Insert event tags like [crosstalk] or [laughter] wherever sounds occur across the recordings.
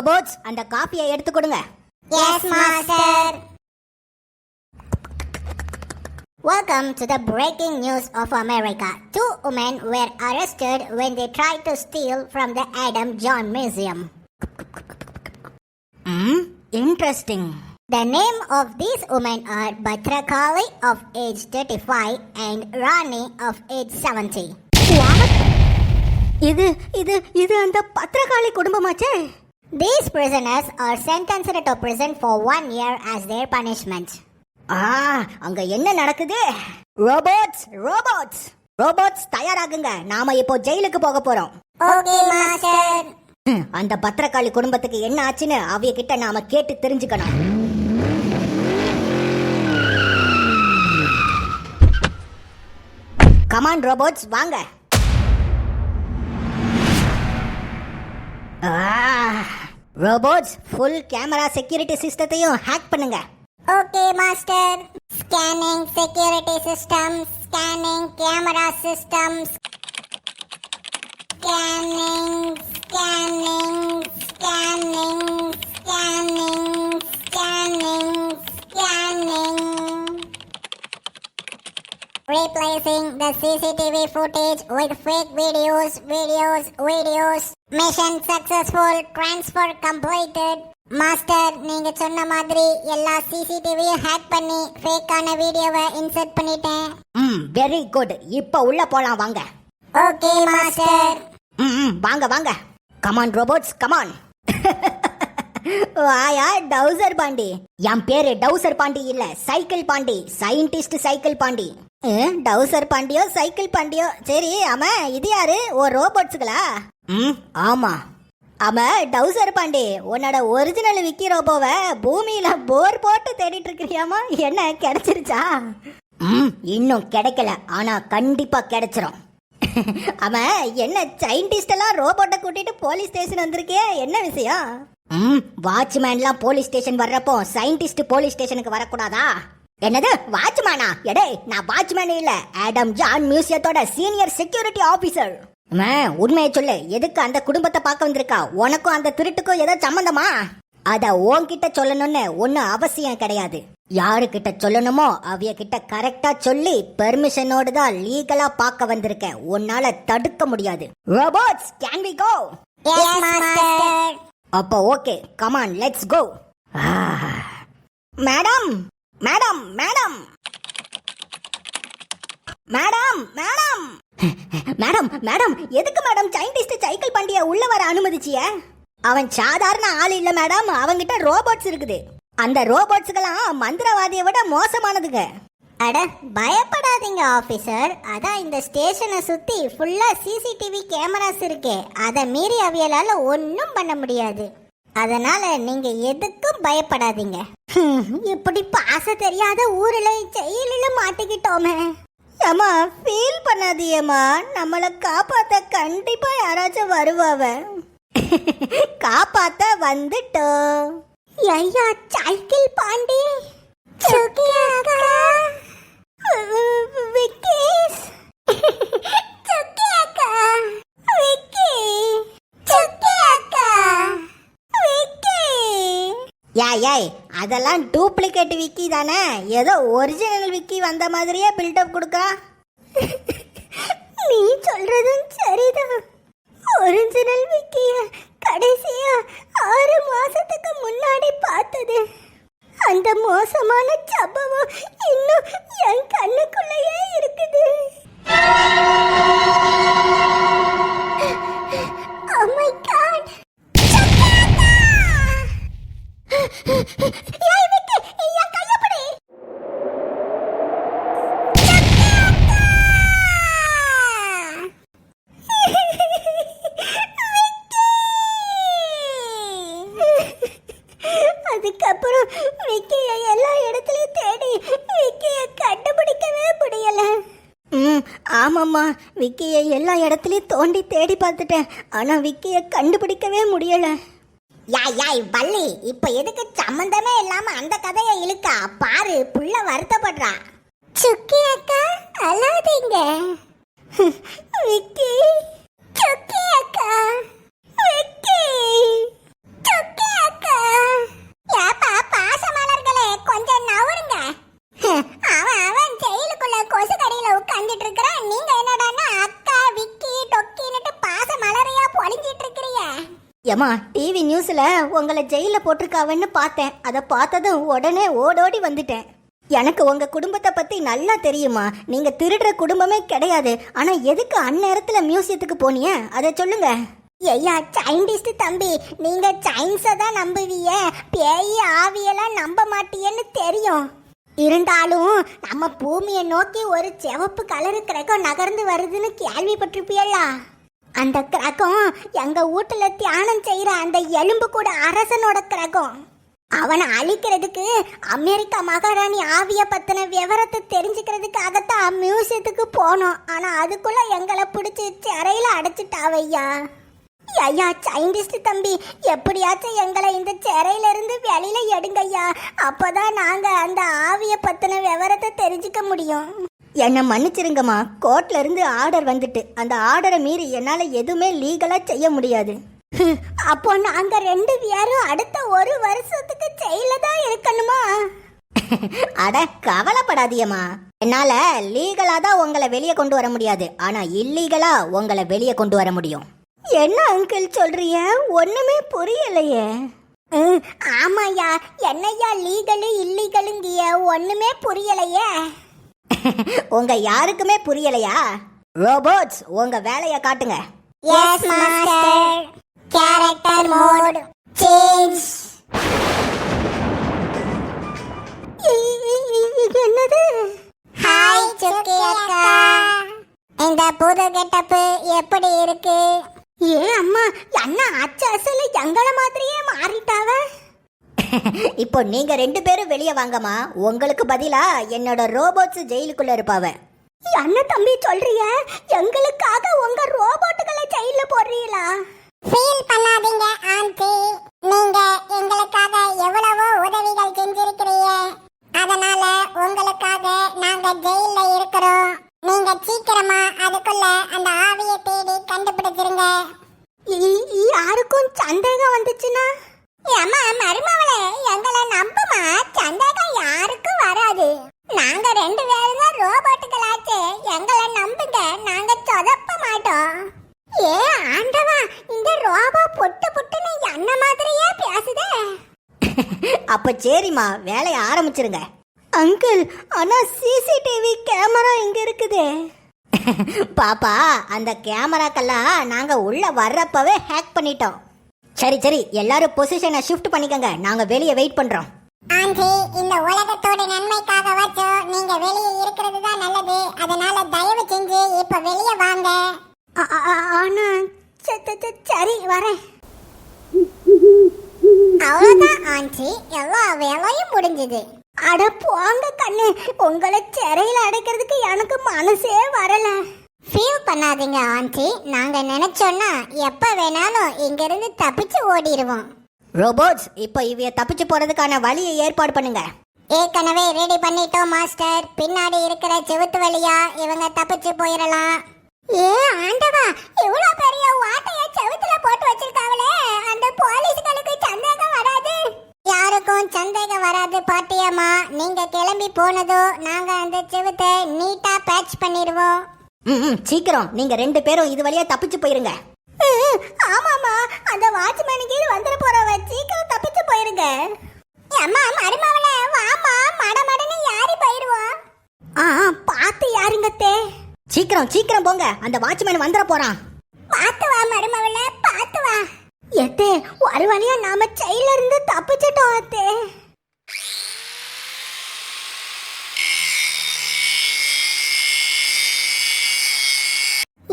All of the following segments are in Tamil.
ரோபோட்ஸ் அந்த காப்பியை எடுத்து கொடுங்க Yes, Master. Welcome to the breaking news of America. Two women were arrested when they tried to steal from the Adam John Museum. Hmm interesting The name of these women are Bhatrakali of age 35 and Rani of age 70. இது இது இது அந்த Bhadrakali குடும்பமாச்சே These prisoners are sentenced to prison for one year as their punishment. ஆ அங்க என்ன நடக்குது? ரோபோட்ஸ் ரோபோட்ஸ் ரோபோட்ஸ் தயாராகுங்க. நாம இப்போ ஜெயிலுக்கு போக போறோம். Okay, Master. ம், அந்த பத்திரகாளி குடும்பத்துக்கு என்ன ஆச்சுன்னு அவிய கிட்ட நாம கேட்டு தெரிஞ்சுக்கணும். கமான் ரோபோட்ஸ் வாங்க. ரோபோட்ஸ் ஃபுல் கேமரா செக்யூரிட்டி சிஸ்டத்தையும் ஹேக் பண்ணுங்க Okay, Master. Scanning security systems. Scanning camera systems. Scanning, scanning, scanning, scanning, scanning, scanning. Replacing the CCTV footage with fake videos, videos, videos. Mission successful. Transfer completed. Master நீங்க சொன்ன மாதிரி எல்லா சிசிடிவியும் ஹேக் பண்ணி ஃபேக்கான வீடியோவை இன்சர்ட் பண்ணிட்டேன். ம் வெரி குட் இப்போ உள்ள போலாம் வாங்க. ஓகே மாஸ்டர் ம் வாங்க வாங்க. கமான் ரோபோட்ஸ் கமான் வாயா டவுசர் பாண்டி. என் பேரு டவுசர் பாண்டி இல்ல cycle Pandi scientist cycle Pandi. டவுசர் பாண்டியோ சைக்கிள் பாண்டியோ. சரி ஆமா இது யாரு? ஓ ரோபோட்ஸுகளா? ம். ஆமா. ஆமா டவுசர் பாண்டி உன்னோட ஒரிஜினல் விக்கி ரோபோவை பூமியில போர் போட்டு தேடிட்டு இருக்கிறியாமா என்ன கிடைச்சிருச்சா? ம். இன்னும் கிடைக்கல ஆனா கண்டிப்பா கிடைச்சிரும். அவன் என்ன சயின்டிஸ்ட் எல்லாம் ரோபோட்டை கூட்டிட்டு போலீஸ் ஸ்டேஷன் வந்திருக்கே என்ன விஷயம்? ம். வாட்ச்மேன்லாம் போலீஸ் ஸ்டேஷன் வர்றப்போ சயின்டிஸ்ட் போலீஸ் ஸ்டேஷனுக்கு வரக்கூடாதா? என்னது வாட்ச்மேனா? எடே நான் வாட்ச்மேன் இல்ல. ஆடம் ஜான் மியூசியத்தோட சீனியர் செக்யூரிட்டி ஆபீசர். உண்மையை சொல்லு. எதுக்கு அந்த குடும்பத்தை பார்க்க வந்திருக்கா? உனக்கும் அந்த திருட்டுக்கும் ஏதோ சம்பந்தமா? அத உன்கிட்ட சொல்லணும்னு ஒன்னும் அவசியம் கிடையாது. யாருக்கிட்ட சொல்லணுமோ அவிய கிட்ட கரெக்டா சொல்லி பெர்மிஷனோடு தான் லீகலா பார்க்க வந்திருக்கேன். உன்னால தடுக்க முடியாது. ரோபோட்ஸ் கேன் வி கோ அப்போ okay come on let's go madam madam madam. Madam madam. Madam madam எதுக்கு மேடம் சயின்டிஸ்ட் சைக்கிள் பண்டிய உள்ள வர அனுமதிச்சிய? அவன் சாதாரண ஆள் இல்ல மேடம் அவங்கிட்ட ரோபோட்ஸ் இருக்குது. அந்த ரோபோட்ஸ்கெல்லாம் மந்திரவாதியை விட மோசமானதுங்க. அட பயப்படாதீங்க ஆபீசர். அதான் இந்த ஸ்டேஷனை சுத்தி ஃபுல்லா சிசிடிவி கேமராஸ் இருக்கே. அதை மீறி அவியலால் ஒன்றும் பண்ண முடியாது. அதனால நீங்க எதுக்கும் பயப்படாதீங்க. எப்படி இப்படி பாச தெரியாத ஊரில் செயலில மாட்டிக்கிட்டோமே. ஏமா ஃபீல் பண்ணாதியம்மா நம்மளை காப்பாத்த கண்டிப்பா யாராச்சும் வருவாவ. காப்பாத்த வந்துட்டோம் ஐயா சைக்கிள் பாண்டி. சுக்கி ஏய் அதெல்லாம் டூப்ளிகேட் விக்கி தானே? ஏதோ ஒரிஜினல் விக்கி வந்த மாதிரியே பில்டப் கொடுக்கா நீ சொல்றதும் சரிதான். ஒரிஜினல் விக்கிய கடைசியா ஆறு மாசத்துக்கு முன்னாடி பார்த்தது. அந்த மோசமான சம்பவம் இன்னும் என் கண்ணுக்குள்ளேயே இருக்குது. அதுக்கப்புறம் விக்கிய எல்லா இடத்துலயும் தேடி விக்கிய கண்டுபிடிக்கவே முடியல. ம் ஆமாம்மா. விக்கியை எல்லா இடத்துலையும் தோண்டி தேடி பார்த்துட்டேன். ஆனால் விக்கியை கண்டுபிடிக்கவே முடியலை. யாய் யாய் பள்ளி இப்ப எதுக்கு சம்மந்தமே இல்லாம அந்த கதையை இழுக்கா? பாரு புள்ள வருத்தப்படுறா. சுக்கி அக்கா அழாதீங்க. விக்கி சுக்கி அக்கா விக்கி சுக்கி அக்கா. ஏப்பா பாசமலர்களே கொஞ்சம் நவுருங்க. அவன் அவன் ஜெயிலுக்குள்ள கொசு கடையில உட்காந்துட்டு இருக்கிறான். நீங்க என்னடான்னா அக்கா விக்கி டொக்கின்னுட்டு பாச மலரையா பொழிஞ்சிட்டு இருக்கிறீங்க. ஏமா டிவி நியூஸ்ல உங்களை ஜெயில போட்டிருக்காவன்னு பார்த்தேன். அதை பார்த்ததும் உடனே ஓடோடி வந்துட்டேன். எனக்கு உங்க குடும்பத்தை பத்தி நல்லா தெரியுமா? நீங்க திருடுற குடும்பமே கிடையாது. ஆனா எதுக்கு அந்நேரத்துல மியூசியத்துக்கு போனியே? அதை சொல்லுங்க. ஐயா சைண்டிஸ்ட் தம்பி நீங்க சயின்ஸை தான் நம்புவிய பேய் ஆவியெல்லாம் நம்ப மாட்டியன்னு தெரியும். இருந்தாலும் நம்ம பூமியை நோக்கி ஒரு சிவப்பு கலரு கிரகம் நகர்ந்து வருதுன்னு கேள்விப்பட்டிருப்பியல்லா? அந்த கிரகம் எங்க வீட்டுல தியானம் செய்யற அந்த எலும்பு கூட அரசனோட கிரகம். அவனை அழிக்கிறதுக்கு அமெரிக்கா மகாராணி ஆவிய பத்தின விவரத்தை தெரிஞ்சுக்கிறதுக்காகத்தான் மியூசியத்துக்கு போனோம் ஆனா அதுக்குள்ள எங்களை பிடிச்சி சிறையில அடைச்சிட்டாவையா. ஐயா சைண்டிஸ்ட் தம்பி எப்படியாச்சும் எங்களை இந்த சிறையில இருந்து வெளியில எடுங்கய்யா. அப்பதான் நாங்க அந்த ஆவிய பத்தின விவரத்தை தெரிஞ்சுக்க முடியும். என்னை மன்னிச்சிருங்கம்மா. கோர்ட்ல இருந்து ஆர்டர் வந்துட்டு. அந்த ஆர்டரை மீறி என்னால எதுவுமே லீகலா செய்ய முடியாது. [laughs] அப்போ நாங்க ரெண்டு பேரும் அடுத்த ஒரு வருஷத்துக்கு ஜெயில தான் இருக்கணுமா? [laughs] அட கவலைப்படாதீயம்மா என்னால லீகலா தான் உங்களை வெளியே கொண்டு வர முடியாது. ஆனா இல்லீகலா உங்களை வெளியே கொண்டு வர முடியும். என்ன அங்கிள் சொல்றிய ஒண்ணுமே புரியலையே. ம், ஆமாய்யா. என்னய்யா லீகலு இல்லீகலுங்கிய ஒண்ணுமே புரியலையே. [laughs] உங்க யாருக்குமே புரியலையா? ரோபோட்ஸ் உங்க வேலைய காட்டுங்க. Yes master character mode change என்னது? ஹாய் சுக்கி அக்கா இந்த புது கெட்டப்பு எப்படி இருக்கு? ஏ அம்மா அண்ணா அச்சு அசல எங்கள மாதிரியே மாறிட்டாவ? இப்போ நீங்க ரெண்டு பேரும் வெளியே வாங்கம்மா. உங்களுக்கு பதிலா என்னோட ரோபோட்ஸ் ஜெயிலுக்குள்ள இருப்பாவ. என்ன தம்பி சொல்றீங்க? எங்களுக்காக உங்க ரோபோட்டுகளை ஜெயில போடுறீங்களா? எங்களை நம்புங்க. நாங்க சொதப்ப மாட்டோம். ஏ ஆண்டவா இந்த ரோபோ பொட்டு பொட்டுன்னு என்ன மாதிரியே பேசுதே? [laughs] அப்ப சரிம்மா வேலைய ஆரம்பிச்சிருங்க. அங்கிள் ஆனா சிசிடிவி கேமரா இங்க இருக்குதே. [laughs] பாப்பா அந்த கேமராக்கெல்லாம் நாங்க உள்ள வர்றப்பவே ஹேக் பண்ணிட்டோம். சரி சரி எல்லாரும் பொசிஷனை ஷிஃப்ட் பண்ணிக்கங்க. நாங்க வெளியே வெயிட் பண்றோம். ஆண்டி இந்த உலகத்தோட நன்மைக்காக வச்சோ நீங்க வெளியே இருக்கிறது தான் நல்லது. அதனால தயவு செஞ்சு இப்ப வெளியே வாங்க. ஆனா சரி வரேன். அவ்வளவுதான் ஆண்டி. எல்லா வேலையும் முடிஞ்சது. அட போங்க கண்ணு. உங்களை சிறையில அடைக்கிறதுக்கு எனக்கு மனசே வரல. ஃபீல் பண்ணாதீங்க ஆண்டி. நாங்க நினைச்சோன்னா எப்ப வேணாலும் இங்க இருந்து தப்பிச்சு ஓடிடுவோம் ரோபோட்ஸ் இப்போ இவைய தப்பிச்சு போறதுக்கான வழியை ஏற்பாடு பண்ணுங்க. ஏற்கனவே ரெடி பண்ணிட்டோம் மாஸ்டர் பின்னாடி இருக்கிற செவுத்து வழியா இவங்க தப்பிச்சு போயிடலாம் ஏ ஆண்டவா இவ்வளவு பெரிய வாட்டைய செவுத்துல போட்டு வச்சிருக்காங்களே அந்த போலீஸ்களுக்கு சந்தேகம் வராது. யாருக்கும் சந்தேகம் வராது பாட்டியம்மா. நீங்க கிளம்பி போனதோ நாங்க அந்த செவுத்தை நீட்டா பேட்ச் பண்ணிடுவோம். ம் ம், சீக்கிரம். நீங்க ரெண்டு பேரும் இது வழியா தப்பிச்சு போயிருங்க. ஆமாமா அந்த வாட்ச்மேனுக்கு வந்துட போறவ சீக்கிரம் தப்பிச்சு போயிருங்க. அம்மா மருமவளே வாமா மடமடன்னு யாரி போயிருவோம் ஆ பார்த்து யாருங்கத்தே சீக்கிரம் சீக்கிரம் போங்க. அந்த வாட்ச்மேன் வந்துட போறான். பார்த்து வா மருமவளே பார்த்து வா. எத்தே ஒரு வழியா நாம செயல இருந்து தப்பிச்சிட்டோம் அத்தே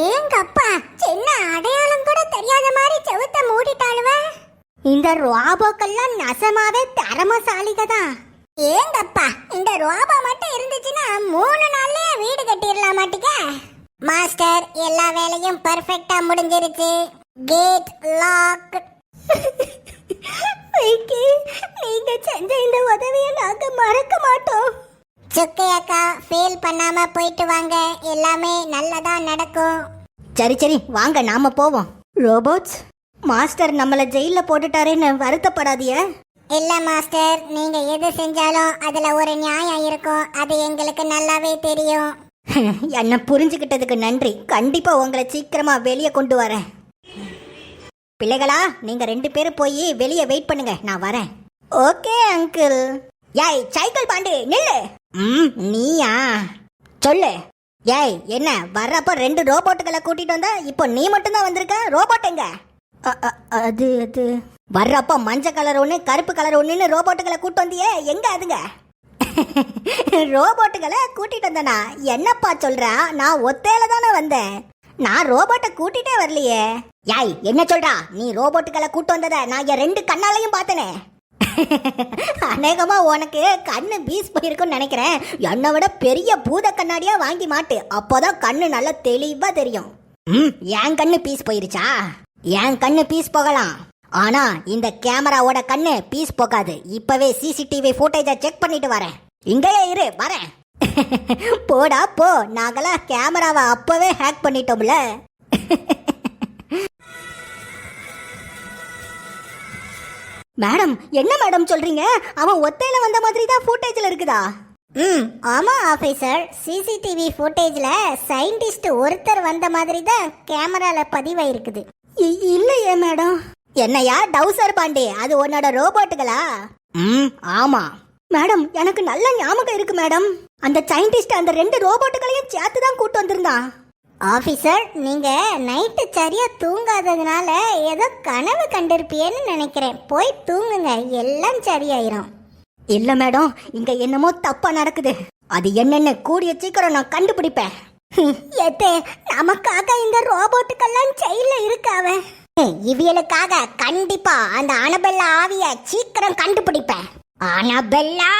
ஏங்கப்பா சின்ன அடையாளம் கூட தெரியாத மாதிரி செவுத்த மூடிட்டாளுவ? இந்த ரோபோக்கெல்லாம் நசமாவே தரமசாலிக தான் ஏங்கப்பா இந்த ரோபோ மட்டும் இருந்துச்சுன்னா மூணு நாள்லயே வீடு கட்டிடலாம் மாட்டிக்க மாஸ்டர் எல்லா வேலையும் பர்ஃபெக்ட்டா முடிஞ்சிருச்சு. கேட் லாக் விக்கி நீங்க செஞ்ச இந்த உதவியை நாங்க மறக்க மாட்டோம். சுக்கி அக்கா ஃபீல் பண்ணாம போயிட்டு வாங்க. எல்லாமே நல்லதா நடக்கும். சரி சரி வாங்க நாம போவோம். ரோபோட்ஸ்? மாஸ்டர் நம்மள ஜெயில போட்டுட்டாரேன்னு வருத்தப்படாதிய இல்ல மாஸ்டர். நீங்க எது செஞ்சாலும் அதுல ஒரு நியாயம் இருக்கும். அது எங்களுக்கு நல்லாவே தெரியும். [laughs] என்ன புரிஞ்சுக்கிட்டதுக்கு நன்றி. கண்டிப்பா உங்களை சீக்கிரமா வெளியே கொண்டு வரேன். பிள்ளைகளா நீங்க ரெண்டு பேரும் போய் வெளியே வெயிட் பண்ணுங்க. நான் வரேன். ஓகே அங்கிள் ஏய் சைக்கிள் பாண்டி நில்லு. ம் நீயா? சொல்லு. ஏய் என்ன வர்றப்போ ரெண்டு ரோபோட்டுகளை கூட்டிட்டு வந்தா இப்போ நீ மட்டும்தான் வந்திருக்க? ரோபோட் எங்க? அது அது. வர்றப்போ மஞ்சள் கலர் ஒன்று கருப்பு கலர் ஒன்றுன்னு ரோபோட்டுகளை கூட்டு வந்தியே எங்க அதுங்க? [laughs] ரோபோட்டுகளை கூட்டிட்டு வந்தனா? என்னப்பா சொல்றா? நான் ஒத்தையில தானே வந்தேன். நான் ரோபோட்டை கூட்டிட்டே வரலையே. யாய் என்ன சொல்றா? நீ ரோபோட்டுகளை கூட்டு வந்தத நான் என் ரெண்டு கண்ணாலையும் பார்த்தனே. அநேகமா உனக்கு கண்ணு பீஸ் போயிருக்கும்னு நினைக்கிறேன். என்னை விட பெரிய பூத கண்ணாடியா வாங்கி மாட்டு. அப்போதான் கண்ணு நல்லா தெளிவா தெரியும். ம். என் கண்ணு பீஸ் போயிருச்சா? என் கண்ணு பீஸ் போகலாம். ஆனா இந்த கேமராவோட கண்ணு பீஸ் போகாது. இப்பவே சிசிடிவி ஃபுட்டேஜை செக் பண்ணிட்டு வரேன். இங்கேயே இரு வரேன். [laughs] போடா போ. நாங்களாம் கேமராவை அப்பவே ஹேக் பண்ணிட்டோம்ல. [laughs] மேடம் என்ன மேடம் சொல்றீங்க? அவன் ஒத்தையில வந்த மாதிரி தான் ஃபுட்டேஜ்ல இருக்குதா? ம் ஆமா ஆபீசர் சிசிடிவி ஃபுட்டேஜ்ல சயின்டிஸ்ட் ஒருத்தர் வந்த மாதிரி தான் கேமரால பதிவாயிருக்குது இல்லையே மேடம். என்னையா டவுசர் பாண்டி அது உன்னோட ரோபோட்டுகளா? ம் ஆமா. மேடம் எனக்கு நல்ல ஞாபகம் இருக்கு மேடம். அந்த சயின்டிஸ்ட் அந்த ரெண்டு ரோபோட்டுகளையும் சேர்த்து தான் கூட்டு வந்திருந்தான். ஆபீசர் நீங்க நைட்டு சரியா தூங்காததுனால ஏதோ கனவு கண்டிருப்பியேன்னு நினைக்கிறேன். போய் தூங்குங்க எல்லாம் சரியாயிரும். இல்ல மேடம் இங்க என்னமோ தப்பா நடக்குது. அது என்னன்னு கூடிய சீக்கிரம் நான் கண்டுபிடிப்பேன். [laughs] எத்தே நமக்காக இந்த ரோபோட்டுக்கெல்லாம் ஜெயில இருக்காவ இவியலுக்காக கண்டிப்பா அந்த அனபெல்லா ஆவிய சீக்கிரம் கண்டுபிடிப்பேன். அனபெல்லா!